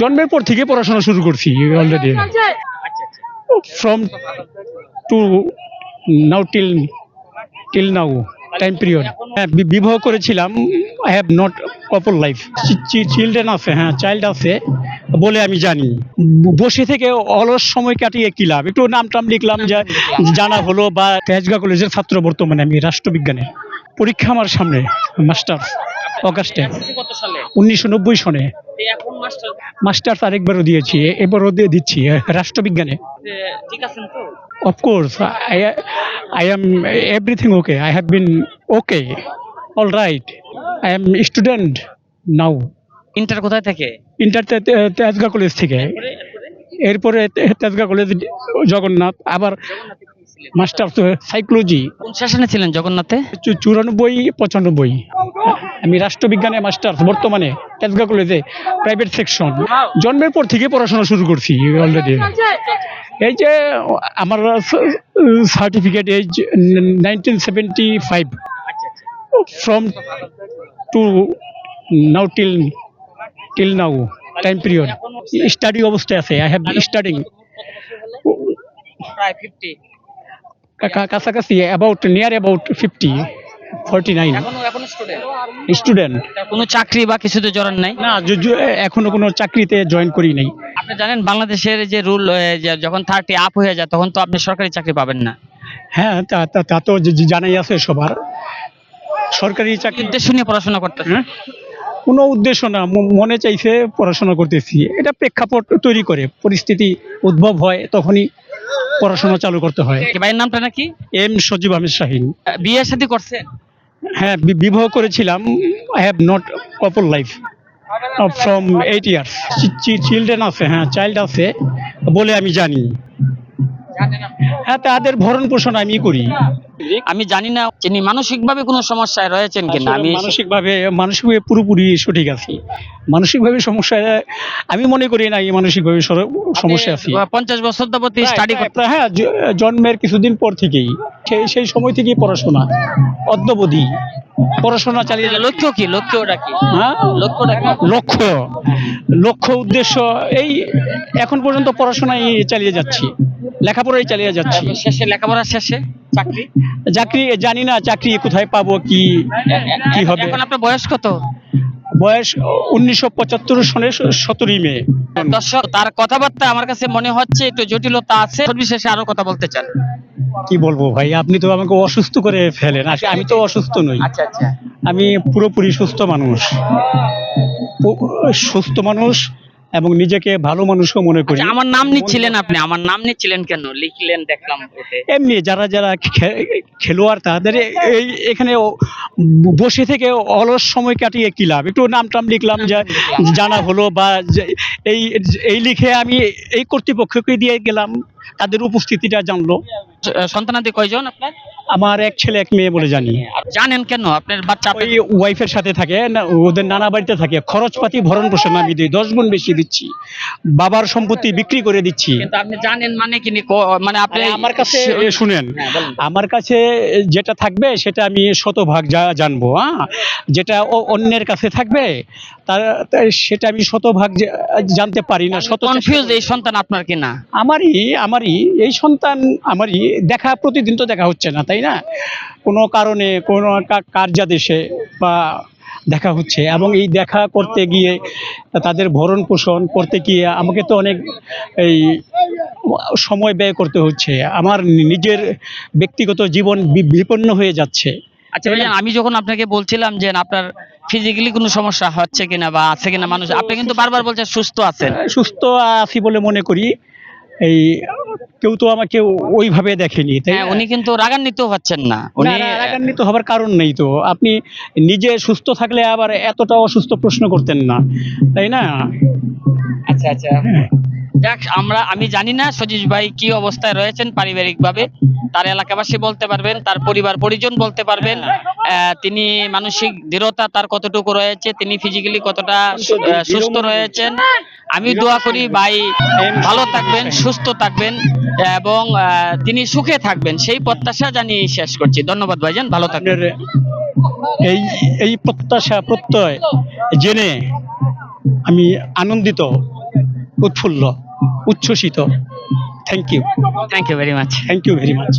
জন্মের পর থেকে পড়াশোনা শুরু করছি already from to now till till now time period হ্যাঁ বিবাহ করেছিলাম। I have not couple life children আছে হ্যাঁ চাইল্ড আছে, বলে আমি জানি। বসে থেকে অলস সময় কাটিয়ে কি লাভ? একটু নাম টাম লিখলাম যা, জানা হলো বা তেজগা কলেজের ছাত্র বর্তমানে আমি রাষ্ট্রবিজ্ঞানে পরীক্ষা আমার সামনে মাস্টার অগাস্টে উনিশশো নব্বই সনে মাস্টার মাস্টার্স আরেকবারও দিয়েছি এবারও দিয়ে দিচ্ছি রাষ্ট্রবিজ্ঞানে course, I, I am everything okay. I have been okay. All right. I am student now. Inter কোথায় থেকে ইন্টার তেজগা কলেজ থেকে এরপরে তেজগা কলেজ জগন্নাথ আবার মাস্টার সাইকোলজি কোন সেশনে ছিলেন জগন্নাথে? চুরানব্বই পঁচানব্বই। আমি রাষ্ট্রবিজ্ঞানে মাস্টার্স বর্তমানে তেজগা কলেজে প্রাইভেট সেকশন জন্মের পর থেকে পড়াশোনা শুরু করছি অলরেডি এই যে আমার সার্টিফিকেট এই nineteen seventy five from to now till till now time period study অবস্থায় আছে আই হ্যাভ স্টাডিং প্রায় ফিফটি কাছাকাছি about near about fifty forty nine student কোনো চাকরি বা কিছুতে জড়ান নাই? না এখনও কোনো চাকরিতে জয়েন করি নাই। আপনি জানেন বাংলাদেশের যে রুল যখন থার্টি আপ হয়ে যায় তখন তো আপনি সরকারি চাকরি পাবেন না। হ্যাঁ তা তা- তা জানাই আছে সবার। সরকারি চাকরি উদ্দেশ্য নিয়ে পড়াশোনা করতেছে হ্যাঁ? কোনো উদ্দেশ্য না মনে চাইছে পড়াশোনা করতেছি। এটা প্রেক্ষাপট তৈরি করে। পরিস্থিতি উদ্ভব হয় তখনই পড়াশোনা চালু করতে হয়। ভাইয়ের নামটা নাকি? এম সজীব আহমেদ শাহিন। বিয়ের বিয়ে শাদী করছে? হ্যাঁ বিবাহ করেছিলাম। I have not couple life from eight years children আছে হ্যাঁ চাইল্ড আছে বলে আমি জানি। হ্যাঁ তাদের ভরণ পোষণ আমি করি। আমি জানি না তিনি মানসিক ভাবে কোনো সমস্যায় রয়েছেন কিনা। আমি মানসিক ভাবে মানসিক ভাবে পুরোপুরি সঠিক আছি। মানসিক ভাবে সমস্যা আমি মনে করি না মানসিক ভাবে সমস্যা আছি। পঞ্চাশ বছর যাবত স্টাডি করতে হ্যাঁ জন্মের কিছুদিন পর থেকেই সেই সেই সময় থেকেই পড়াশোনা। অদ্যবধি পড়াশোনা চালিয়ে যাচ্ছে। লক্ষ্য কি? লক্ষ্যটা কি? হ্যাঁ? লক্ষ্যটা কি? লক্ষ্য। লক্ষ্য উদ্দেশ্য এই এখন পর্যন্ত পড়াশোনাই চালিয়ে যাচ্ছি। লেখাপড়াই চালিয়ে যাচ্ছি। শেষে লেখাপড়া শেষে? চাকরি? চাকরি জানি না চাকরি কোথায় পাবো কি কি হবে। এখন আপনার বয়স কত? বয়স উনিশশো পঁচাত্তর সনের সতেরোই মে। দর্শক তার কথাবার্তা আমার কাছে মনে হচ্ছে একটু জটিলতা আছে। সর্বশেষে আরও কথা বলতে চান। কি বলব ভাই? আপনি তো আমাকে অসুস্থ করে ফেলেন। আসলে আমি তো অসুস্থ নই। আচ্ছা আচ্ছা। আমি পুরোপুরি সুস্থ মানুষ। সুস্থ মানুষ এবং নিজেকে ভালো মানুষও মনে করি। আচ্ছা, আমার নাম নিচ্ছিলেন আপনি। আমার নাম নিচ্ছিলেন কেন? লিখলেন দেখলাম ওতে এমনি যারা যারা খে- খেলোয়াড় তাদের এই এখানে ও- বসে থেকে অলস সময় কাটিয়ে কি লাভ? একটু নাম টাম লিখলাম যা জানা হলো বা যে- এই এই লিখে আমি এই কর্তৃপক্ষকে দিয়ে গেলাম। তাদের উপস্থিতিটা জানলো। সন্তানাদি কয়জন আপনার? আমার এক ছেলে এক মেয়ে বলে জানি। জানেন কেন? আপনার বাচ্চা ওই ওয়াইফের সাথে থাকে না ওদের নানা বাড়িতে থাকে। খরচপাতি ভরণ পোষণ আমি দিই দশ গুণ বেশি দিচ্ছি। বাবার সম্পত্তি বিক্রি করে দিচ্ছি। কিন্তু আপনি জানেন মানে কি মানে আপনি আমার কাছে শুনেন হ্যাঁ, আমার কাছে যেটা থাকবে সেটা আমি শতভাগ যা- জানব হ্যাঁ যেটা অন্যের কাছে থাকবে তার সেটা আমি শতভাগ জানতে পারি না শত কনফিউজ এই সন্তান আপনার কি না আমারই আমারই এই সন্তান আমারই দেখা প্রতিদিন তো দেখা হচ্ছে না তাই না? কোনো কারণে কোনো কার্যাদেশে বা দেখা হচ্ছে এবং এই দেখা করতে গিয়ে তাদের ভরণ পোষণ করতে গিয়ে আমাকে তো অনেক এই সময় ব্যয় করতে হচ্ছে। আমার নিজের ব্যক্তিগত জীবন বিপন্ন হয়ে যাচ্ছে। আচ্ছা ভাইজান আমি যখন আপনাকে বলছিলাম যে আপনার ফিজিক্যালি কোনো সমস্যা হচ্ছে কিনা বা আছে কিনা মানুষ আপনি কিন্তু বারবার বলছেন সুস্থ আছেন। সুস্থ আছি বলে মনে করি। এই কেউ তো আমাকে ওইভাবে দেখেনি তাই হ্যাঁ উনি কিন্তু রাগান্বিত হচ্ছেন না। উনি রাগান্বিত হবার কারণ নেই তো। আপনি নিজে সুস্থ থাকলে আবার এতটা অসুস্থ প্রশ্ন করতেন না তাই না? আচ্ছা আচ্ছা। যাক আমরা আমি জানি না সজিজ ভাই কি অবস্থায় রয়েছেন পারিবারিক ভাবে তার এলাকাবাসী বলতে পারবেন তার পরিবার পরিজন বলতে পারবেন আহ, তিনি মানসিক দৃঢ়তা তার কতটুকু রয়েছে তিনি ফিজিক্যালি কতটা সুস্থ রয়েছেন। আমি দোয়া করি ভাই ভালো থাকবেন সুস্থ থাকবেন এবং আহ, তিনি সুখে থাকবেন। সেই প্রত্যাশা জানিয়ে শেষ করছি। ধন্যবাদ ভাই ভাইজান ভালো থাকবেন। এই এই প্রত্যাশা প্রত্যয় জেনে আমি আনন্দিত উৎফুল্ল। উচ্ছ্বসিত। Thank you thank you very much thank you very much